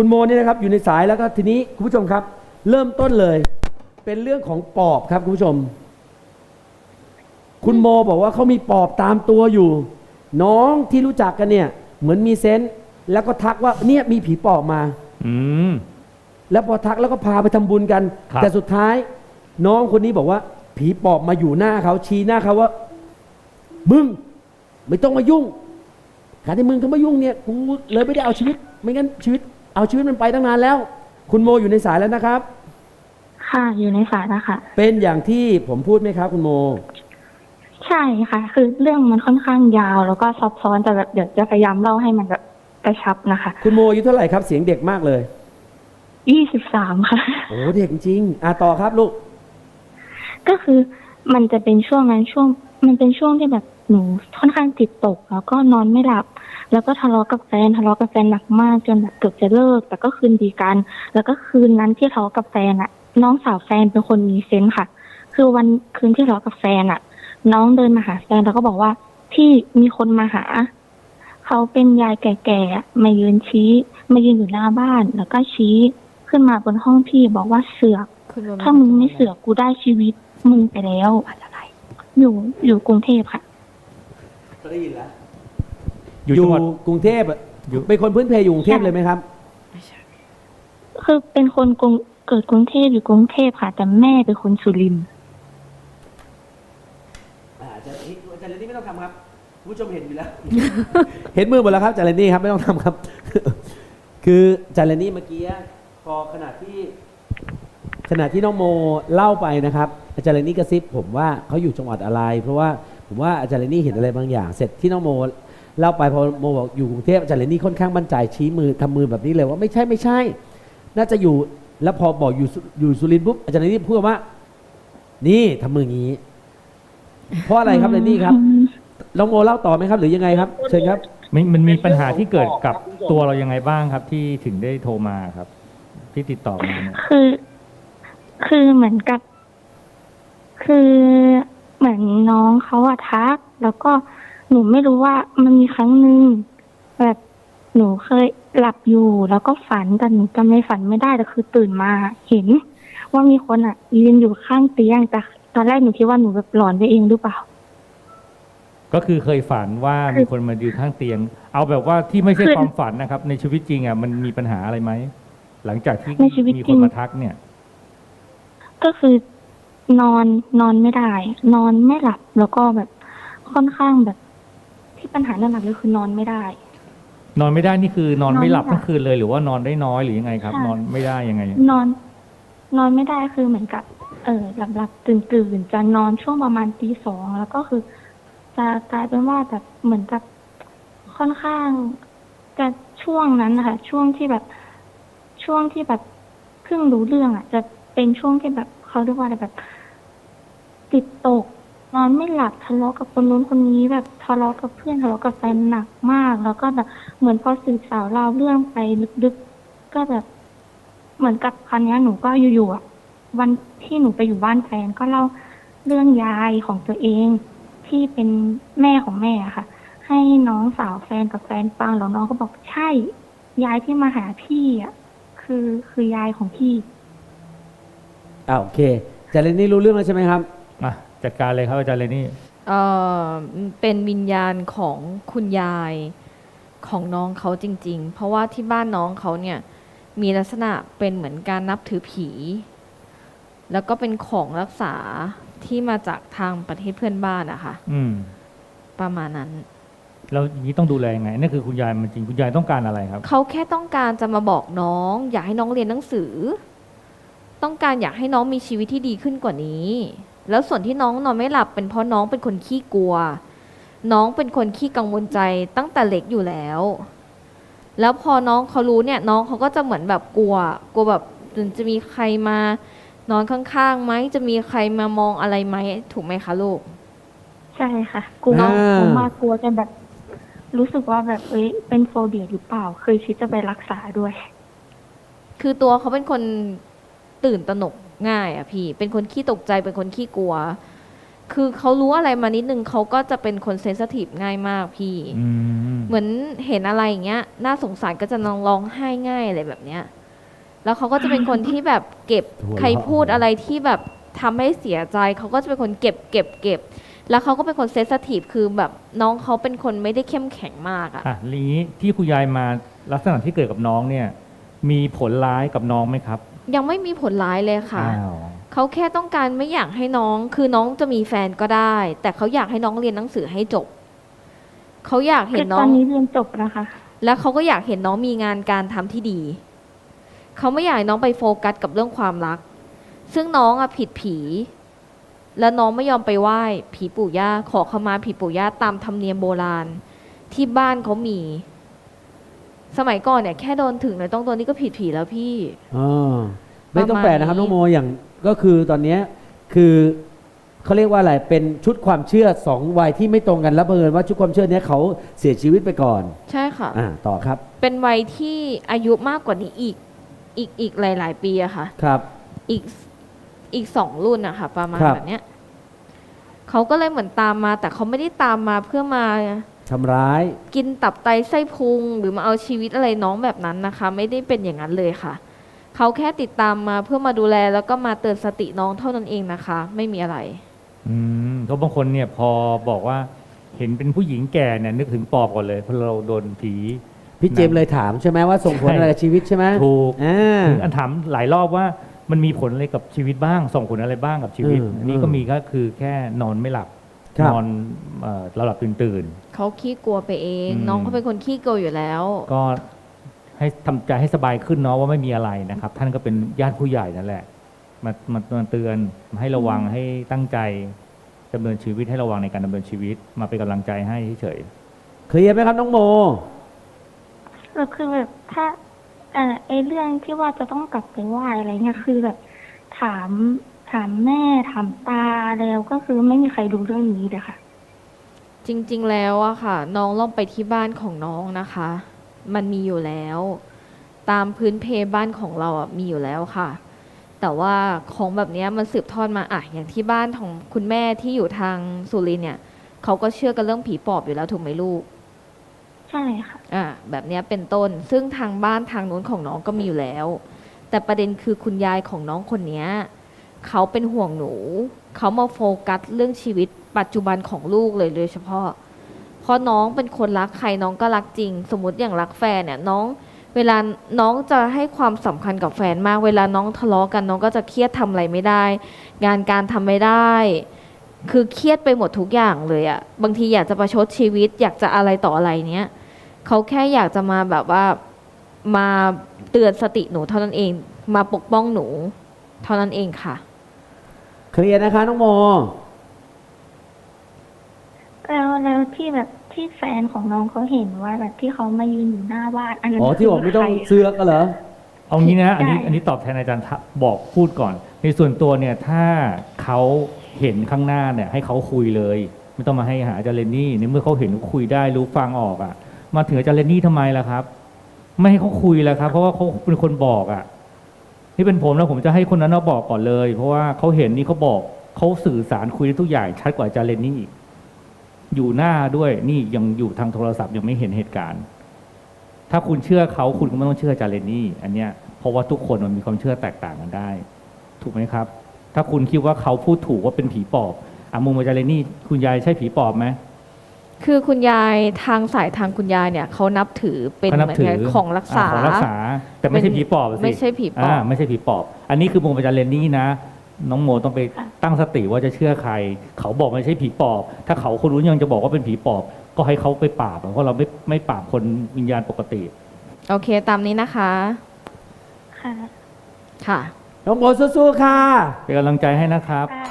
คุณโมนี่นะครับอยู่ในสายแล้วก็ทีนี้คุณผู้ชมครับ เริ่มต้นเลย เป็นเรื่องของปอบครับคุณผู้ชม คุณโมบอกว่าเขามีปอบตามตัวอยู่ น้องที่รู้จักกันเนี่ย เหมือนมีเซนส์แล้วก็ทักว่าเนี่ยมีผีปอบมา อืม แล้วพอทักแล้วก็พาไปทำบุญกัน ครับ แต่สุดท้าย น้องคนนี้บอกว่า ผีปอบมาอยู่หน้าเขาชี้หน้าเขาว่า มึง ไม่ต้องมายุ่งการที่มึงเข้ามายุ่งเนี่ยกูเลยไม่ได้เอาชีวิต ไม่งั้นชีวิต เอาชีวิตมันไปตั้งนานแล้ว คุณโมอยู่ในสายแล้วนะครับ ค่ะ อยู่ในสายนะคะเป็นอย่างที่ผมพูดไหมครับคุณโม ใช่ค่ะ คือเรื่องมันค่อนข้างยาว แล้วก็ซับซ้อนแต่แบบเดี๋ยวจะพยายามเล่าให้มันแบบกระชับนะคะคุณโมอายุเท่าไหร่ครับเสียงเด็กมากเลยยี่สิบสามค่ะ โอ้เด็กจริงอะต่อครับลูก ก็คือมันจะเป็นช่วงนั้นช่วง มันเป็นช่วงที่แบบหนูค่อนข้างจิตตก แล้วก็นอนไม่หลับ แล้วก็ทะเลาะกับแฟนทะเลาะกับแฟนหนักมากจนแบบเกือบจะเลิก แต่ก็คืนดีกัน แล้วก็คืนนั้นที่ทะเลาะกับแฟนอะน้องสาวแฟนเป็นคนมีเซนส์ค่ะ คือวันคืนที่ทะเลาะกับแฟนอะน้องเดินมาหาแฟนแล้วก็บอกว่าที่มีคนมาหาเขาเป็นยายแก่ๆอะมายืนชี้มายืนอยู่หน้าบ้าน แล้วก็ชี้ขึ้นมาบนห้องพี่บอกว่าเสือกคุณโมถ้ามึงไม่เสือกกูได้ชีวิตมึงไปแล้วอะไรอยู่อยู่กรุงเทพค่ะได้ยินแล้ว อยู่อยู่จังหวัด กรุงเทพอะอยู่ เป็นคนพื้นเพอยู่กรุงเทพเลยไหมครับไม่ใช่คือเป็นคนกรุงเกิดกรุงเทพอยู่กรุงเทพค่ะ แต่แม่เป็นคนสุรินทร์อ่าอาจารย์นี่อาจารย์เรนนี่ไม่ต้องทำครับคุณผู้ชมเห็นอยู่แล้ว เห็นมือหมดแล้วครับอาจารย์เรนนี่ครับไม่ต้องทำครับ คืออาจารย์เรนนี่เมื่อกี้พอขณะที่ ขณะที่น้องโมเล่าไปนะครับ อาจารย์เรนนี่กระซิบผมว่าเขาอยู่จังหวัดอะไร เพราะว่าผมว่าอาจารย์เรนนี่เห็นอะไรบางอย่าง เสร็จที่น้องโม เล่าไปพอโมบอกอยู่กรุงเทพอาจารย์เรนนี่ค่อนข้างมั่นใจชี้มือทำมือแบบนี้เลยว่าไม่ใช่ไม่ใช่ น่าจะอยู่แล้วพอบอกอยู่สุอยู่สุรินทร์ปุ๊บอาจารย์เรนนี่พูดว่า นี่ทำมืออย่างนี้ เพราะอะไรครับเรนนี่ครับน้องโมเล่าต่อไหมครับ หรือยังไงครับเชิญครับมันมันมีปัญหาที่เกิดกับตัวเรายังไงบ้างครับ ที่ถึงได้โทรมาครับ ที่ติดต่อมาเนี่ยคือ คือเหมือนกับ คือเหมือนน้องเขาอะทัก แล้วก็ หนูไม่รู้ว่ามันมีครั้งหนึ่งแบบหนูเคยหลับอยู่แล้วก็ฝันแต่หนูจำในฝันไม่ได้แต่คือตื่นมาเห็น ว่ามีคนอะยืนอยู่ข้างเตียงแต่ตอนแรกหนูคิดว่าหนูแบบหลอนไปเองหรือเปล่า ก็คือเคยฝันว่ามีคนมายืนข้างเตียง เอาแบบว่าที่ไม่ใช่คือความฝันนะครับ ในชีวิตจริงอะมันมีปัญหาอะไรไหมหลังจากที่ในชีวิตมีจครินงมาทักเนี่ย ก็คือนอนนอนไม่ได้ นอนไม่หลับแล้วก็แบบค่อนข้างแบบ ที่ปัญหาหนักๆเลยคือนอนไม่ได้ นอนไม่ได้นี่คือนอนนอนไม่หลับไม่หลับทั้งคืนเลย หรือว่านอนได้น้อยหรือยังไงครับ ค่ะ นอนไม่ได้ยังไง นอน นอนไม่ได้คือเหมือนกับ เออหลับหลับตื่นตื่นๆจะนอนช่วงประมาณตีสองแล้วก็คือ จะกลายเป็นว่าแบบเหมือนกับค่อนข้างจะช่วงนั้นนะคะช่วงที่แบบช่วงที่แบบเพิ่งรู้เรื่องอะ จะเป็นช่วงที่แบบเขาเรียกว่าอะไรแบบติดตก นอนไม่หลับทะเลาะกับคนนู้นคนนี้แบบทะเลาะกับเพื่อนทะเลาะกับแฟนหนักมาก แล้วก็แบบเหมือนพอสืบสาวราวเรื่องไปลึกๆก็แบบ เหมือนกับคราวเนี้ยหนูก็อยู่ๆอะวันที่หนูไปอยู่บ้านแฟนก็เล่าเรื่องยายของตัวเอง ที่เป็นแม่ของแม่อะค่ะ ให้น้องสาวแฟนกับแฟนฟังแล้วน้องก็บอกใช่ ยายที่มาหาพี่อะคือคือยายของพี่อ่าโอเคอาจารย์เรนนี่รู้เรื่องแล้วใช่ไหมครับ มา จัดการเลยครับอาจารย์เรนนี่ เอ่อเป็นวิญญาณของคุณยายของน้องเขาจริง ๆ เพราะว่าที่บ้านน้องเขาเนี่ยมีลักษณะเป็นเหมือนการนับถือผี แล้วก็เป็นของรักษาที่มาจากทางประเทศเพื่อนบ้านอะค่ะ อืมประมาณนั้น แล้วอย่างนี้ต้องดูแลยังไงนั่นคือคุณยายมันจริงคุณยายต้องการอะไรครับ เขาแค่ต้องการจะมาบอกน้อง อยากให้น้องเรียนหนังสือ ต้องการอยากให้น้องมีชีวิตที่ดีขึ้นกว่านี้ แล้วส่วนที่น้องนอนไม่หลับเป็นเพราะน้องเป็นคนขี้กลัว น้องเป็นคนขี้กังวลใจตั้งแต่เล็กอยู่แล้ว แล้วพอน้องเขารู้เนี่ยน้องเขาก็จะเหมือนแบบกลัว กลัวแบบจะมีใครมานอนข้างๆไหมจะมีใครมามองอะไรไหมถูกไหมคะลูก ใช่ค่ะกลัวอ่า กลัวมากกลัวจนแบบ รู้สึกว่าแบบเอ้ยเป็นโฟเบียหรือเปล่า เคยคิดจะไปรักษาด้วย คือตัวเขาเป็นคนตื่นตระหนก ง่ายอะพี่ เป็นคนขี้ตกใจเป็นคนขี้กลัว คือเขารู้อะไรมานิดนึงเขาก็จะเป็นคนเซนสทีฟง่ายมากพี่ อืมเหมือนเห็นอะไรอย่างเงี้ย น่าสงสารก็จะนองร้องไห้ง่ายอะไรแบบเนี้ย แล้วเขาก็จะเป็นคนที่แบบเก็บหัวเราะ ใครพูดอะไรที่แบบทำให้เสียใจเขาก็จะเป็นคนเก็บเก็บเก็บ แล้วเขาก็เป็นคนเซนสทีฟคือแบบน้องเขาเป็นคนไม่ได้เข้มแข็งมากอะ อะลีนี้ที่คุณยายมาลักษณะที่เกิดกับน้องเนี่ย มีผลร้ายกับน้องไหมครับ ยังไม่มีผลร้ายเลยค่ะ อ้าวเขาแค่ต้องการไม่อยากให้น้อง คือน้องจะมีแฟนก็ได้ แต่เขาอยากให้น้องเรียนหนังสือให้จบ เขาอยากเห็คืนอน้ตอองนนี้เรียนจบแล้วค่ะ แล้วเขาก็อยากเห็นน้องมีงานการทำที่ดี เขาไม่อยากให้น้องไปโฟกัสกับเรื่องความรัก ซึ่งน้องอะผิดผี แล้วน้องไม่ยอมไปไหว้ผีปู่ย่าขอขมาผีปู่ย่าตามธรรมเนียมโบราณ ที่บ้านเขามี สมัยก่อนเนี่ยแค่โดนถึงเลยต้องตัวนี้ก็ผิดผีแล้วพี่ อ่าไม่ต้องแปลกนะครับประมาณนี้น้องโมอย่างก็คือตอนเนี้ยคือเขาเรียกว่าอะไรเป็นชุดความเชื่อสองวัยที่ไม่ตรงกันแล้วเผอิญว่าชุดความเชื่อเนี้ยเขาเสียชีวิตไปก่อนใช่ค่ะ อ่าต่อครับเป็นวัยที่อายุมากกว่านี้อีกอีกอีกหลาย ๆ ปีอะค่ะ ครับ อีกอีกสองรุ่นอะค่ะ ประมาณครับ แบบเนี้ยเขาก็เลยเหมือนตามมา แต่เขาไม่ได้ตามมาเพื่อมา ทำร้าย กินตับไตไส้พุงหรือมาเอาชีวิตอะไรน้องแบบนั้นนะคะ ไม่ได้เป็นอย่างนั้นเลยค่ะ เขาแค่ติดตามมาเพื่อมาดูแลแล้วก็มาเตือนสติน้องเท่านั้นเองนะคะ ไม่มีอะไร อืมเพราะบางคนเนี่ยพอบอกว่าเห็นเป็นผู้หญิงแก่เนี่ยนึกถึงปอบก่อนเลยเพราะเราโดนผี พี่เจมส์เลยถามใช่ไหมว่าส่งผลใช่อะไรกับชีวิตใช่ไหมถูก อ่า ถึงอันถามหลายรอบว่ามันมีผลอะไรกับชีวิตบ้าง ส่งผลอะไรบ้างกับชีวิต อืมอันนี้ก็มีก็คือแค่นอนไม่หลับ ครับ นอนเอ่อเราหลับตื่นตื่น เขาขี้กลัวไปเอง อืม น้องเขาเป็นคนขี้กลัวอยู่แล้ว ๆ ก็ให้ทำใจให้สบายขึ้นเนาะว่าไม่มีอะไรนะครับ ท่านก็เป็นญาติผู้ใหญ่นั่นแหละมามามาเตือนมาให้ระวังให้ตั้งใจดำเนินชีวิตให้ระวังในการดำเนินชีวิต มาเป็นกำลังใจให้เฉยเคลียร์ไหมครับน้องโมแล้วคือแบบถ้าเอ่อไอเรื่องที่ว่าจะต้องกลับไปไหว้อะไรเงี้ยคือแบบถาม ถามแม่ถามตาแล้วก็คือไม่มีใครดูเรื่องนี้เลยค่ะ จริงๆแล้วอะค่ะ น้องลองไปที่บ้านของน้องนะคะ มันมีอยู่แล้ว ตามพื้นเพบ้านของเราอะมีอยู่แล้วค่ะ แต่ว่าของแบบเนี้ยมันสืบทอดมาอะอย่างที่บ้านของคุณแม่ที่อยู่ทางสุรินทร์เนี่ยเขาก็เชื่อกันเรื่องผีปอบอยู่แล้วถูกไหมลูก ใช่ค่ะ อ่าแบบเนี้ยเป็นต้นซึ่งทางบ้านทางนู้นของน้องก็มีอยู่แล้ว แต่ประเด็นคือคุณยายของน้องคนเนี้ย เขาเป็นห่วงหนู เขามาโฟกัสเรื่องชีวิตปัจจุบันของลูกเลยโดยเฉพาะ เพราะน้องเป็นคนรักใครน้องก็รักจริง สมมติอย่างรักแฟนเนี่ยน้อง เวลาน้องจะให้ความสำคัญกับแฟนมาก เวลาน้องทะเลาะกันน้องก็จะเครียดทำอะไรไม่ได้ งานการทำไม่ได้ คือเครียดไปหมดทุกอย่างเลยอะบางทีอยากจะประชดชีวิต อยากจะอะไรต่ออะไรเนี้ยเขาแค่อยากจะมาแบบว่ามาเตือนสติหนูเท่านั้นเอง มาปกป้องหนู เท่านั้นเองค่ะ เคลียร์นะคะน้องโม แล้วแล้วที่แบบที่แฟนของน้องเขาเห็นว่าแบบที่เขามายืนอยู่หน้าบ้านอันนั้นอ๋อที่บอกไม่ต้องคืใครเสือกกันเหรอๆเอางี้นะอันนี้ได้อันนี้ตอบแทนอาจารย์ทะบอกพูดก่อน ในส่วนตัวเนี่ยถ้าเขาเห็นข้างหน้าเนี่ยให้เขาคุยเลย ไม่ต้องมาให้หาอาจารย์เรนนี่ในเมื่อเขาเห็นคุยได้รู้ฟังออกอะ มาถึงอาจารย์เรนนี่ทำไมล่ะครับ ไม่ให้เขาคุยแล้วครับ เพราะว่าเขาเป็นคนบอกอะ ที่เป็นผมแล้วผมจะให้คนนั้นมาบอกก่อนเลย เพราะว่าเขาเห็นนี่เขาบอกเขาสื่อสารคุยทุกอย่างชัดกว่าอาจารย์เรนนี่อีกอยู่หน้าด้วยนี่ยังอยู่ทางโทรศัพท์ยังไม่เห็นเหตุการณ์ ถ้าคุณเชื่อเขาคุณก็ไม่ต้องเชื่ออาจารย์เรนนี่ อันเนี้ยเพราะว่าทุกคนมันมีความเชื่อแตกต่างกันได้ ถูกไหมครับ ถ้าคุณคิดว่าเขาพูดถูกว่าเป็นผีปอบอะมุมอาจารย์เรนนี่คุณยายใช่ผีปอบไหม คือคุณยายทางสายทางคุณยายเนี่ยเขานับถือเป็นเขาเหนัมือนถืกับของรักษา อ่ของรักษา แต่ไม่ใช่ผีปอบสิไม่ใช่ผีปอบาไม่ใช่ผีปอบ อันนี้คือมุมอาจารย์เรนนี่นะ น้องโมต้องไปตั้งสติว่าจะเชื่อใคร เขาบอกไม่ใช่ผีปอบ ถ้าเขาคนรู้นยังจะบอกว่าเป็นผีปอบ ก็ให้เขาไปปราบเพราะเราไม่ไม่ปราบคนวิญญาณปกติ โอเคตามนี้นะคะค่ะ ค่ะ น้องโมสู้ๆค่ะ เป็นกำลังใจให้นะครับ ค่ะ